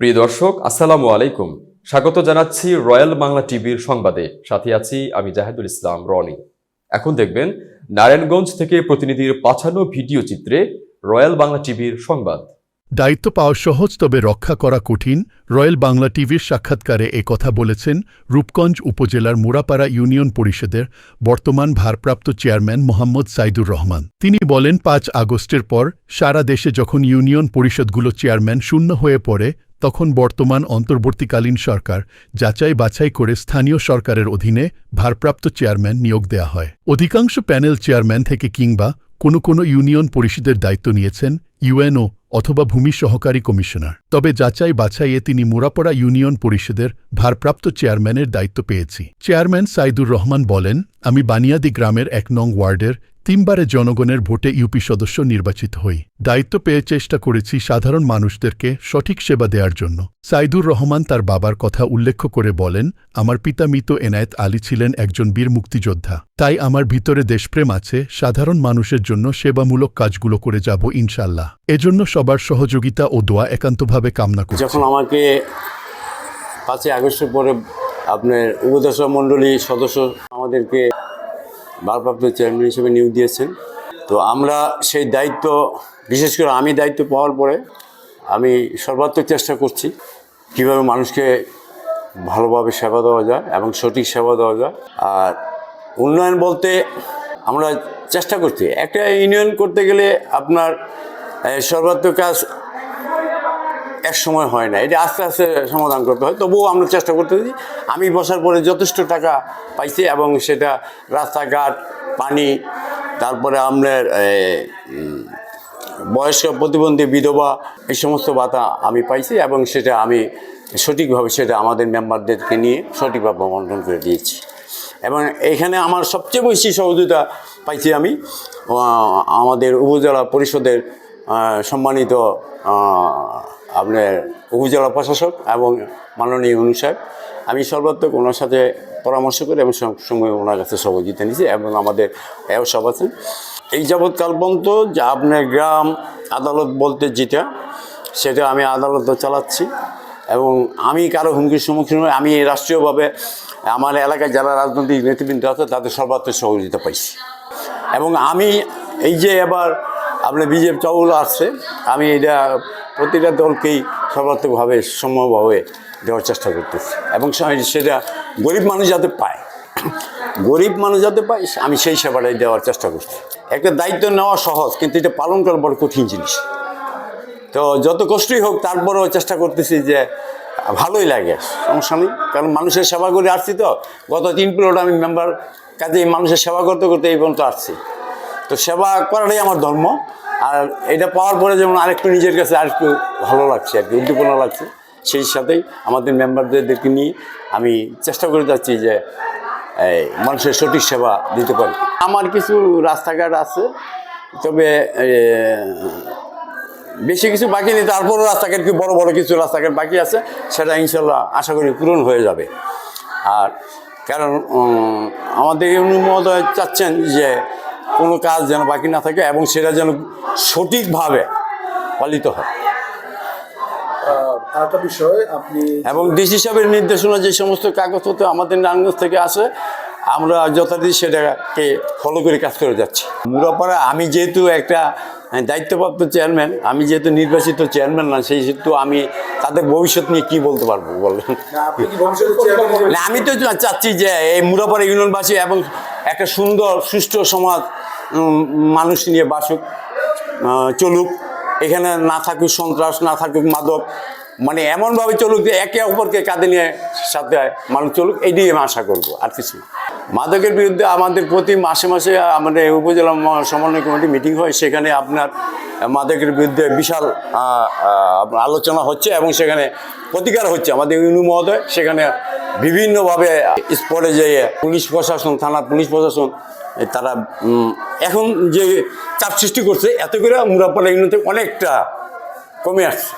প্রিয় দর্শক, আসসালামু আলাইকুম। স্বাগত জানাচ্ছি রয়্যাল বাংলা টিভির সংবাদে। সাথে আছি আমি জাহেদুল ইসলাম, রনি। এখন দেখবেন, নারায়ণগঞ্জ থেকে প্রতিনিধির পাঠানো ভিডিও চিত্রে রয়্যাল বাংলা টিভির সংবাদ। দায়িত্ব পাওয়া সহজ, তবে রক্ষা করা কঠিন, রয়্যাল বাংলা টিভির সাক্ষাৎকারে কথা বলেছেন রূপগঞ্জ উপজেলার মুরাপাড়া ইউনিয়ন পরিষদের বর্তমান ভারপ্রাপ্ত চেয়ারম্যান মোহাম্মদ সাইদুর রহমান। তিনি বলেন, পাঁচ আগস্টের পর সারা দেশে যখন ইউনিয়ন পরিষদগুলো চেয়ারম্যান শূন্য হয়ে পড়ে তখন বর্তমান অন্তর্বর্তীকালীন সরকার যাচাই বাছাই করে স্থানীয় সরকারের অধীনে ভারপ্রাপ্ত চেয়ারম্যান নিয়োগ দেয়া হয়। অধিকাংশ প্যানেল চেয়ারম্যান থেকে কিংবা কোনো কোনো ইউনিয়ন পরিষদের দায়িত্ব নিয়েছেন ইউএনও অথবা ভূমি সহকারী কমিশনার। তবে যাচাই বাছাইয়ে তিনি মুরাপাড়া ইউনিয়ন পরিষদের ভারপ্রাপ্ত চেয়ারম্যানের দায়িত্ব পেয়েছি। চেয়ারম্যান সাইদুর রহমান বলেন, আমি বানিয়াদি গ্রামের এক নং ওয়ার্ডের তিনবারে জনগণের ভোটে ইউপি সদস্য নির্বাচিত হই। দায়িত্ব পেয়ে চেষ্টা করেছি সাধারণ মানুষদেরকে সঠিক সেবা দেওয়ার জন্য। সাইদুর রহমান তার বাবার কথা উল্লেখ করে বলেন, আমার পিতা মৃত এনায়েত আলী ছিলেন একজন বীর মুক্তিযোদ্ধা। তাই আমার ভিতরে দেশপ্রেম আছে, সাধারণ মানুষের জন্য সেবামূলক কাজগুলো করে যাব ইনশাল্লাহ। এজন্য সবার সহযোগিতা ও দোয়া একান্তভাবে কামনা করি যখন আমাকে পাঁচই আগস্টের পরে আপনার উপদেষ্টা মণ্ডলী সদস্য আমাদেরকে ভারপ্রাপ্ত চেয়ারম্যান হিসেবে নিয়োগ দিয়েছেন, তো আমরা সেই দায়িত্ব, বিশেষ করে আমি দায়িত্ব পাওয়ার পরে আমি সর্বাত্মক চেষ্টা করছি কীভাবে মানুষকে ভালোভাবে সেবা দেওয়া যায় এবং সঠিক সেবা দেওয়া যায়। আর উন্নয়ন বলতে আমরা চেষ্টা করছি। একটা ইউনিয়ন করতে গেলে আপনার সর্বাত্মক কাজ এক সময় হয় না। এটা আস্তে আস্তে সমাধান করতে হয়। তবুও আমরা চেষ্টা করতেছি। আমি বসার পরে যথেষ্ট টাকা পাইছি এবং সেটা রাস্তাঘাট, পানি, তারপরে আপনার বয়স্ক প্রতিবন্ধী, বিধবা, এই সমস্ত ভাতা আমি পাইছি এবং সেটা আমি সঠিকভাবে সেটা আমাদের মেম্বারদেরকে নিয়ে সঠিকভাবে বন্টন করে দিয়েছি। এবং এখানে আমার সবচেয়ে বেশি সহযোগিতা পাইছি আমি আমাদের উপজেলা পরিষদের সম্মানিত আপনার উপজেলা প্রশাসক এবং মাননীয় অনু সাহেব। আমি সর্বাত্মক ওনার সাথে পরামর্শ করে এবং সঙ্গে ওনার কাছে সহযোগিতা নিয়েছি এবং আমাদের এও সব আছেন এই যাবৎকাল পর্যন্ত যে আপনার গ্রাম আদালত বলতে যেটা, সেটা আমি আদালত চালাচ্ছি এবং আমি কারও হুমকির সম্মুখীন হই, আমি রাষ্ট্রীয়ভাবে আমার এলাকায় যারা রাজনৈতিক নেতৃবৃন্দ আছে, তাদের সর্বাত্মক সহযোগিতা পাইছি। এবং আমি এই যে এবার আপনার বিজেপি চাউল আসছে, আমি এটা প্রতিটা দলকেই সর্বাত্মকভাবে সম্ভবভাবে দেওয়ার চেষ্টা করতেছি। এবং সেটা গরিব মানুষ যাতে পায়, গরিব মানুষ যাতে পায়, আমি সেই সেবাটাই দেওয়ার চেষ্টা করছি। একটা দায়িত্ব নেওয়া সহজ, কিন্তু এটা পালন করা বড় কঠিন জিনিস। তো যত কষ্টই হোক, তারপরেও চেষ্টা করতেছি যে ভালোই লাগে, সমস্যা নেই। কারণ মানুষের সেবা করে আসছি তো, গত তিন পিরিয়ড আমি মেম্বার কাজে মানুষের সেবা করতে করতে এই পর্যন্ত আসছি। তো সেবা করাটাই আমার ধর্ম। আর এটা পাওয়ার পরে যেমন আরেকটু নিজের কাছে আরেকটু ভালো লাগছে আর কি, উদ্দীপনা লাগছে, সেই সাথেই আমাদের মেম্বারদেরকে নিয়ে আমি চেষ্টা করে যাচ্ছি যে মানুষের সঠিক সেবা দিতে পারি। আমার কিছু রাস্তাঘাট আছে, তবে বেশি কিছু বাকি নেই, তারপরও রাস্তাঘাট কি বড় বড় কিছু রাস্তাঘাট বাকি আছে, সেটা ইনশাল্লাহ আশা করি পূরণ হয়ে যাবে। আর কারণ আমাদের ইউনি মহোদয় চাচ্ছেন যে কোনো কাজ যেন বাকি না থাকে এবং সেটা যেন সঠিকভাবে পালিত হয়। আরেকটা বিষয় আপনি এবং ডিসি সাহেবের নির্দেশনা যে সমস্ত কাগজপত্র আমাদের নারায়ণগঞ্জ থেকে আসে আমরা যথারীতি সেটাকে ফলো করে কাজ করে যাচ্ছি। মুরাপাড়া আমি যেহেতু একটা দায়িত্বপ্রাপ্ত চেয়ারম্যান আমি যেহেতু নির্বাচিত চেয়ারম্যান না সেই হেতু আমি তাদের ভবিষ্যৎ নিয়ে কি বলতে পারব বলেন। আমি তো চাচ্ছি যে এই মুরাপাড়া ইউনিয়নবাসী এবং একটা সুন্দর সুষ্ঠু সমাজ মানুষ নিয়ে বাসুক চলুক এখানে না থাকুক সন্ত্রাস, না থাকুক মাদক মানে এমনভাবে চলুক যে একে অপরকে কাঁদে নিয়ে সাথে মানুষ চলুক এইটাই আমি আশা করব, আর কিছু না। মাদকের বিরুদ্ধে আমাদের প্রতি মাসে মাসে আমাদের উপজেলা সমন্বয় কমিটি মিটিং হয়, সেখানে আপনার মাদকের বিরুদ্ধে বিশাল আলোচনা হচ্ছে এবং সেখানে প্রতিকার হচ্ছে আমাদের ইউনু মহোদয়। সেখানে বিভিন্নভাবে স্পটে যেয়ে পুলিশ প্রশাসন থানার পুলিশ প্রশাসন তারা এখন যে চাপ সৃষ্টি করছে, এত করে মুরাপাড়া থেকে অনেকটা কমে আসছে।